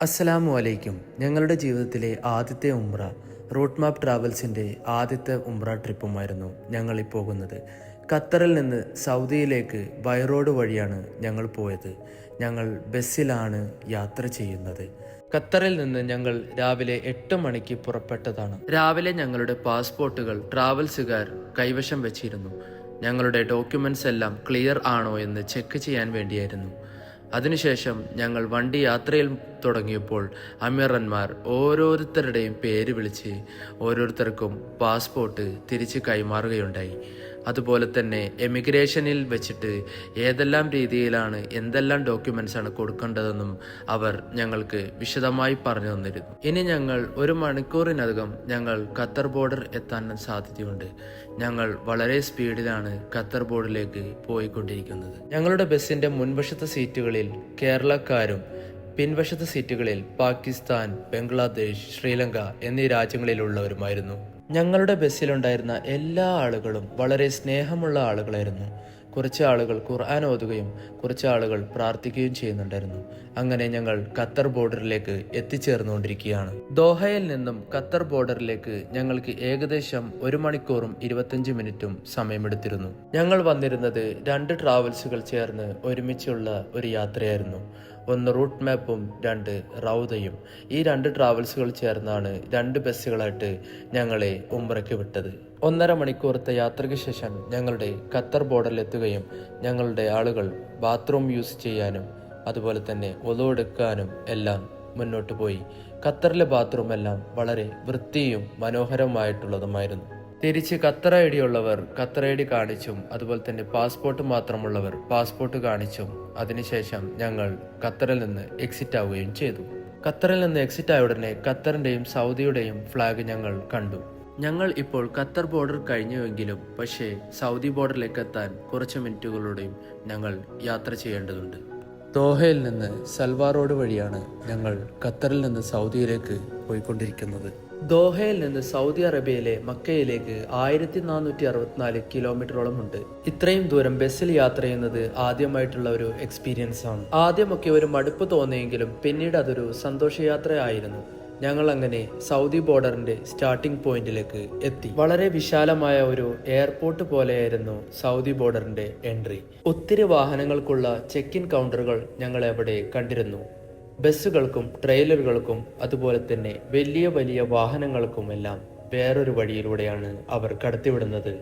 അസ്സലാമു അലൈക്കും. ഞങ്ങളുടെ ജീവിതത്തിലെ ആദ്യത്തെ ഉംറ റൂട്ട് മാപ്പ് ട്രാവൽസിന്റെ ആദ്യത്തെ ഉംറ ട്രിപ്പുമായിരുന്നു ഞങ്ങൾ പോകുന്നത്. ഖത്തറിൽ നിന്ന് സൗദിയിലേക്ക് ബൈറോഡ് വഴിയാണ് ഞങ്ങൾ പോയത്. ഞങ്ങൾ ബസ്സിലാണ് യാത്ര ചെയ്യുന്നത്. ഖത്തറിൽ നിന്ന് ഞങ്ങൾ രാവിലെ എട്ട് മണിക്ക് പുറപ്പെട്ടതാണ്. രാവിലെ ഞങ്ങളുടെ പാസ്പോർട്ടുകൾ ട്രാവൽസുകാർ കൈവശം വെച്ചിരുന്നു. ഞങ്ങളുടെ ഡോക്യുമെന്റ്സ് എല്ലാം ക്ലിയർ ആണോ എന്ന് ചെക്ക് ചെയ്യാൻ വേണ്ടിയായിരുന്നു. അതിനുശേഷം ഞങ്ങൾ വണ്ടി യാത്രയിൽ തുടങ്ങിയപ്പോൾ അമീറന്മാർ ഓരോരുത്തരുടെയും പേര് വിളിച്ച് ഓരോരുത്തർക്കും പാസ്പോർട്ട് തിരിച്ച് കൈമാറുകയുണ്ടായി. അതുപോലെ തന്നെ എമിഗ്രേഷനിൽ വെച്ചിട്ട് ഏതെല്ലാം രീതിയിലാണ് എന്തെല്ലാം ഡോക്യുമെന്റ്സ് ആണ് കൊടുക്കേണ്ടതെന്നും അവർ ഞങ്ങൾക്ക് വിശദമായി പറഞ്ഞു തന്നിരുന്നു. ഇനി ഞങ്ങൾ ഒരു മണിക്കൂറിനകം ഞങ്ങൾ ഖത്തർ ബോർഡർ എത്താൻ സാധ്യതയുണ്ട്. ഞങ്ങൾ വളരെ സ്പീഡിലാണ് ഖത്തർ ബോർഡിലേക്ക് പോയിക്കൊണ്ടിരിക്കുന്നത്. ഞങ്ങളുടെ ബസ്സിന്റെ മുൻവശത്തെ സീറ്റുകളിൽ കേരളക്കാരും പിൻവശത്തെ സീറ്റുകളിൽ പാകിസ്ഥാൻ ബംഗ്ലാദേശ് ശ്രീലങ്ക എന്നീ രാജ്യങ്ങളിലുള്ളവരുമായിരുന്നു. ഞങ്ങളുടെ ബസ്സിലുണ്ടായിരുന്ന എല്ലാ ആളുകളും വളരെ സ്നേഹമുള്ള ആളുകളായിരുന്നു. കുറച്ച് ആളുകൾ ഖുർആൻ ഓതുകയും കുറച്ച് ആളുകൾ പ്രാർത്ഥിക്കുകയും ചെയ്യുന്നുണ്ടായിരുന്നു. അങ്ങനെ ഞങ്ങൾ ഖത്തർ ബോർഡറിലേക്ക് എത്തിച്ചേർന്നുകൊണ്ടിരിക്കുകയാണ്. ദോഹയിൽ നിന്നും ഖത്തർ ബോർഡറിലേക്ക് ഞങ്ങൾക്ക് ഏകദേശം ഒരു മണിക്കൂറും ഇരുപത്തഞ്ച് മിനിറ്റും സമയമെടുത്തിരുന്നു. ഞങ്ങൾ വന്നിരുന്നത് രണ്ട് ട്രാവൽസുകൾ ചേർന്ന് ഒരുമിച്ചുള്ള ഒരു യാത്രയായിരുന്നു. ഒന്ന് റൂട്ട് മാപ്പും രണ്ട് റൗദയും. ഈ രണ്ട് ട്രാവൽസുകൾ ചേർന്നാണ് രണ്ട് ബസ്സുകളായിട്ട് ഞങ്ങളെ ഉംറയ്ക്ക് വിട്ടത്. ഒന്നര മണിക്കൂറത്തെ യാത്രയ്ക്ക് ശേഷം ഞങ്ങളുടെ ഖത്തർ ബോർഡറിലെത്തുകയും ഞങ്ങളുടെ ആളുകൾ ബാത്റൂം യൂസ് ചെയ്യാനും അതുപോലെ തന്നെ ഒതുവെടുക്കാനും എല്ലാം മുന്നോട്ട് പോയി. ഖത്തറിലെ ബാത്റൂം എല്ലാം വളരെ വൃത്തിയും മനോഹരമായിട്ടുള്ളതുമായിരുന്നു തിരിച്ച് ഐ ഡി കാണിച്ചും അതുപോലെ തന്നെ പാസ്പോർട്ട് മാത്രമുള്ളവർ പാസ്പോർട്ട് കാണിച്ചും അതിനുശേഷം ഞങ്ങൾ ഖത്തറിൽ നിന്ന് എക്സിറ്റ് ആവുകയും ചെയ്തു. ഖത്തറിൽ നിന്ന് എക്സിറ്റ് ആയ ഉടനെ ഖത്തറിന്റെയും സൗദിയുടെയും ഫ്ലാഗ് ഞങ്ങൾ കണ്ടു. ഞങ്ങൾ ഇപ്പോൾ ഖത്തർ ബോർഡർ കഴിഞ്ഞുവെങ്കിലും പക്ഷേ സൗദി ബോർഡറിലേക്ക് എത്താൻ കുറച്ച് മിനിറ്റുകളുടെയും ഞങ്ങൾ യാത്ര ചെയ്യേണ്ടതുണ്ട്. ദോഹയിൽ നിന്ന് സൽവാർ റോഡ് വഴിയാണ് ഞങ്ങൾ ഖത്തറിൽ നിന്ന് സൗദിയിലേക്ക് പോയിക്കൊണ്ടിരിക്കുന്നത്. ദോഹയിൽ നിന്ന് സൗദി അറേബ്യയിലെ മക്കയിലേക്ക് ആയിരത്തി നാനൂറ്റി അറുപത്തിനാല് കിലോമീറ്ററോളം ഉണ്ട്. ഇത്രയും ദൂരം ബസ്സിൽ യാത്ര ചെയ്യുന്നത് ആദ്യമായിട്ടുള്ള ഒരു എക്സ്പീരിയൻസ് ആണ്. ആദ്യമൊക്കെ ഒരു മടുപ്പ് തോന്നിയെങ്കിലും പിന്നീട് അതൊരു സന്തോഷയാത്രയായിരുന്നു. ഞങ്ങൾ അങ്ങനെ സൗദി ബോർഡറിന്റെ സ്റ്റാർട്ടിംഗ് പോയിന്റിലേക്ക് എത്തി. വളരെ വിശാലമായ ഒരു എയർപോർട്ട് പോലെയായിരുന്നു സൗദി ബോർഡറിന്റെ എൻട്രി ഒത്തിരി വാഹനങ്ങൾക്കുള്ള ചെക്ക് ഇൻ കൗണ്ടറുകൾ ഞങ്ങൾ അവിടെ കണ്ടിരുന്നു. ബസ്സുകൾക്കും ട്രെയിലറുകൾക്കും അതുപോലെ തന്നെ വലിയ വലിയ വാഹനങ്ങൾക്കുമെല്ലാം വേറൊരു വഴിയിലൂടെയാണ് അവർ കടത്തിവിടുന്നത്.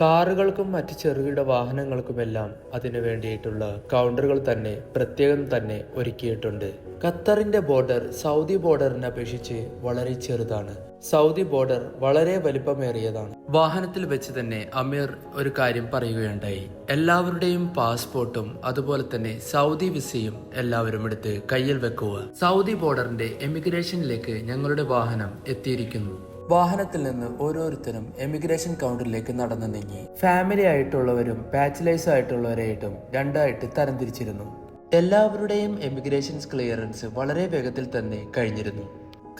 കാറുകൾക്കും മറ്റ് ചെറുകിട വാഹനങ്ങൾക്കുമെല്ലാം അതിനു വേണ്ടിയിട്ടുള്ള കൗണ്ടറുകൾ തന്നെ പ്രത്യേകം തന്നെ ഒരുക്കിയിട്ടുണ്ട്. ഖത്തറിന്റെ ബോർഡർ സൗദി ബോർഡറിനെ അപേക്ഷിച്ച് വളരെ ചെറുതാണ്. സൗദി ബോർഡർ വളരെ വലിപ്പമേറിയതാണ്. വാഹനത്തിൽ വെച്ച് തന്നെ അമീർ ഒരു കാര്യം പറയുകയുണ്ടായി. എല്ലാവരുടെയും പാസ്പോർട്ടും അതുപോലെ തന്നെ സൗദി വിസയും എല്ലാവരും എടുത്ത് കയ്യിൽ വെക്കുക. സൗദി ബോർഡറിന്റെ എമിഗ്രേഷനിലേക്ക് ഞങ്ങളുടെ വാഹനം എത്തിയിരിക്കുന്നു. വാഹനത്തിൽ നിന്ന് ഓരോരുത്തരും എമിഗ്രേഷൻ കൗണ്ടറിലേക്ക് നടന്നു നീങ്ങി. ഫാമിലി ആയിട്ടുള്ളവരും ബാച്ചിലേഴ്സ് ആയിട്ടുള്ളവരായിട്ടും രണ്ടായിട്ട് തരംതിരിച്ചിരുന്നു എല്ലാവരുടെയും എമിഗ്രേഷൻ ക്ലിയറൻസ് വളരെ വേഗത്തിൽ തന്നെ കഴിഞ്ഞിരുന്നു.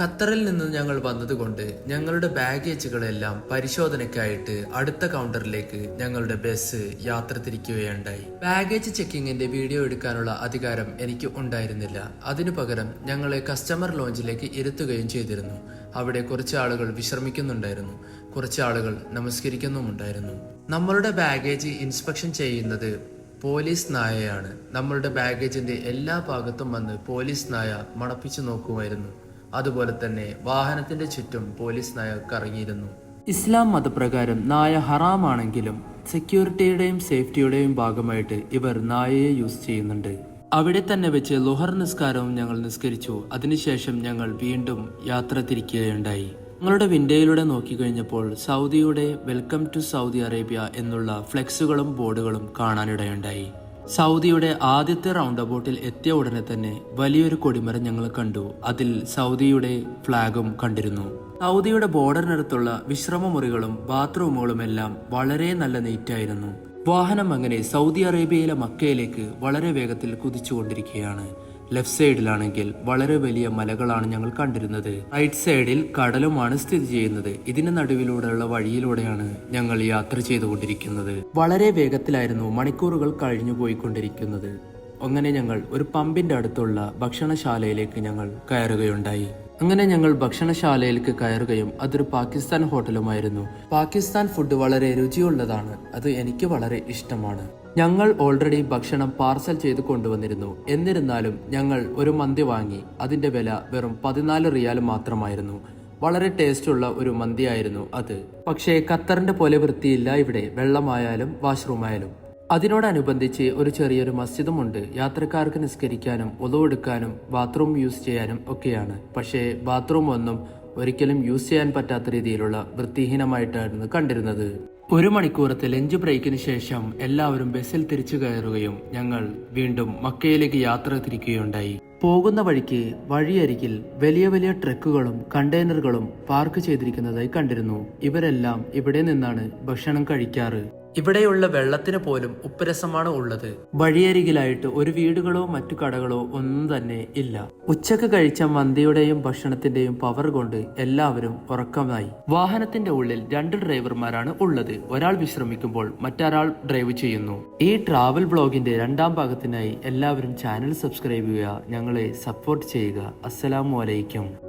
ഖത്തറിൽ നിന്ന് ഞങ്ങൾ വന്നതുകൊണ്ട് ഞങ്ങളുടെ ബാഗേജുകളെല്ലാം പരിശോധനയ്ക്കായിട്ട് അടുത്ത കൗണ്ടറിലേക്ക് ഞങ്ങളുടെ ബസ് യാത്ര തിരിക്കുകയുണ്ടായി. ബാഗേജ് ചെക്കിങ്ങിന്റെ വീഡിയോ എടുക്കാനുള്ള അധികാരം എനിക്ക് ഉണ്ടായിരുന്നില്ല. അതിനു പകരം ഞങ്ങളെ കസ്റ്റമർ ലോഞ്ചിലേക്ക് ഇരുത്തുകയും ചെയ്തിരുന്നു. അവിടെ കുറച്ച് ആളുകൾ വിശ്രമിക്കുന്നുണ്ടായിരുന്നു. കുറച്ച് ആളുകൾ നമസ്കരിക്കുന്നുമുണ്ടായിരുന്നു. നമ്മളുടെ ബാഗേജ് ഇൻസ്പെക്ഷൻ ചെയ്യുന്നത് പോലീസ് നായയാണ്. നമ്മളുടെ ബാഗേജിന്റെ എല്ലാ ഭാഗത്തും വന്ന് പോലീസ് നായ മണപ്പിച്ചു നോക്കുമായിരുന്നു. അതുപോലെ തന്നെ വാഹനത്തിന്റെ ചുറ്റും പോലീസ് നായ കറങ്ങിയിരുന്നു. ഇസ്ലാം മതപ്രകാരം നായ ഹറാമാണെങ്കിലും സെക്യൂരിറ്റിയുടെയും സേഫ്റ്റിയുടെയും ഭാഗമായിട്ട് ഇവർ നായയെ യൂസ് ചെയ്യുന്നുണ്ട്. അവിടെ തന്നെ വെച്ച് ലുഹർ നിസ്കാരവും ഞങ്ങൾ നിസ്കരിച്ചു. അതിനുശേഷം ഞങ്ങൾ വീണ്ടും യാത്ര തിരിക്കുകയുണ്ടായി. ഞങ്ങളുടെ വിൻഡോയിലൂടെ നോക്കിക്കഴിഞ്ഞപ്പോൾ സൗദിയുടെ വെൽക്കം ടു സൗദി അറേബ്യ എന്നുള്ള ഫ്ലെക്സുകളും ബോർഡുകളും കാണാനിടയുണ്ടായി. സൗദിയുടെ ആദ്യത്തെ റൗണ്ട് അബൌട്ടിൽ എത്തിയ ഉടനെ തന്നെ വലിയൊരു കൊടിമരം ഞങ്ങൾ കണ്ടു. അതിൽ സൗദിയുടെ ഫ്ലാഗും കണ്ടിരുന്നു. സൗദിയുടെ ബോർഡറിനടുത്തുള്ള വിശ്രമ മുറികളും ബാത്റൂമുകളും എല്ലാം വളരെ നല്ല നീറ്റായിരുന്നു. വാഹനം അങ്ങനെ സൗദി അറേബ്യയിലെ മക്കയിലേക്ക് വളരെ വേഗത്തിൽ കുതിച്ചുകൊണ്ടിരിക്കുകയാണ്. ലെഫ്റ്റ് സൈഡിലാണെങ്കിൽ വളരെ വലിയ മലകളാണ് ഞങ്ങൾ കണ്ടിരുന്നത്. റൈറ്റ് സൈഡിൽ കടലുമാണ് സ്ഥിതി ചെയ്യുന്നത്. ഇതിന് നടുവിലൂടെയുള്ള വഴിയിലൂടെയാണ് ഞങ്ങൾ യാത്ര ചെയ്തുകൊണ്ടിരിക്കുന്നത്. വളരെ വേഗത്തിലായിരുന്നു മണിക്കൂറുകൾ കഴിഞ്ഞു പോയിക്കൊണ്ടിരിക്കുന്നത് അങ്ങനെ ഞങ്ങൾ ഒരു പമ്പിന്റെ അടുത്തുള്ള ഭക്ഷണശാലയിലേക്ക് ഞങ്ങൾ കയറുകയുണ്ടായി. അങ്ങനെ ഞങ്ങൾ ഭക്ഷണശാലയിലേക്ക് കയറുകയും അതൊരു പാകിസ്ഥാൻ ഹോട്ടലുമായിരുന്നു. പാകിസ്ഥാൻ ഫുഡ് വളരെ രുചിയുള്ളതാണ്. അത് എനിക്ക് വളരെ ഇഷ്ടമാണ്. ഞങ്ങൾ ഓൾറെഡി ഭക്ഷണം പാർസൽ ചെയ്ത് കൊണ്ടുവന്നിരുന്നു. എന്നിരുന്നാലും ഞങ്ങൾ ഒരു മന്തി വാങ്ങി. അതിന്റെ വില വെറും പതിനാല് റിയാൽ മാത്രമായിരുന്നു. വളരെ ടേസ്റ്റ് ഉള്ള ഒരു മന്തിയായിരുന്നു അത്. പക്ഷേ ഖത്തറിന്റെ പോലെ വൃത്തിയില്ല ഇവിടെ. വെള്ളമായാലും വാഷ്റൂമായാലും അതിനോടനുബന്ധിച്ച് ഒരു ചെറിയൊരു മസ്ജിദുമുണ്ട്. യാത്രക്കാർക്ക് നിസ്കരിക്കാനും ഉളവെടുക്കാനും ബാത്റൂം യൂസ് ചെയ്യാനും ഒക്കെയാണ്. പക്ഷേ ബാത്റൂം ഒന്നും ഒരിക്കലും യൂസ് ചെയ്യാൻ പറ്റാത്ത രീതിയിലുള്ള വൃത്തിഹീനമായിട്ടായിരുന്നു കണ്ടിരുന്നത്. ഒരു മണിക്കൂറത്തെ ലഞ്ച് ബ്രേക്കിന് ശേഷം എല്ലാവരും ബസ്സിൽ തിരിച്ചു കയറുകയും ഞങ്ങൾ വീണ്ടും മക്കയിലേക്ക് യാത്ര തിരിക്കുകയുണ്ടായി. പോകുന്ന വഴിക്ക് വഴിയരികിൽ വലിയ വലിയ ട്രക്കുകളും കണ്ടെയ്നറുകളും പാർക്ക് ചെയ്തിരിക്കുന്നതായി കണ്ടിരുന്നു. ഇവരെല്ലാം ഇവിടെ നിന്നാണ് ഭക്ഷണം കഴിക്കാറ്. ഇവിടെയുള്ള വെള്ളത്തിന് പോലും ഉപ്പരസമാണ് ഉള്ളത്. വഴിയരികിലായിട്ട് ഒരു വീടുകളോ മറ്റു കടകളോ ഒന്നും തന്നെ ഇല്ല. ഉച്ചയ്ക്ക് കഴിച്ച മന്തിയുടെയും ഭക്ഷണത്തിന്റെയും പവർ കൊണ്ട് എല്ലാവരും ഉറക്കമായി. വാഹനത്തിന്റെ ഉള്ളിൽ രണ്ട് ഡ്രൈവർമാരാണ് ഉള്ളത്. ഒരാൾ വിശ്രമിക്കുമ്പോൾ മറ്റൊരാൾ ഡ്രൈവ് ചെയ്യുന്നു. ഈ ട്രാവൽ ബ്ലോഗിന്റെ രണ്ടാം ഭാഗത്തിനായി എല്ലാവരും ചാനൽ സബ്സ്ക്രൈബ് ചെയ്യുക. ഞങ്ങളെ സപ്പോർട്ട് ചെയ്യുക. അസ്സലാമു അലൈക്കും.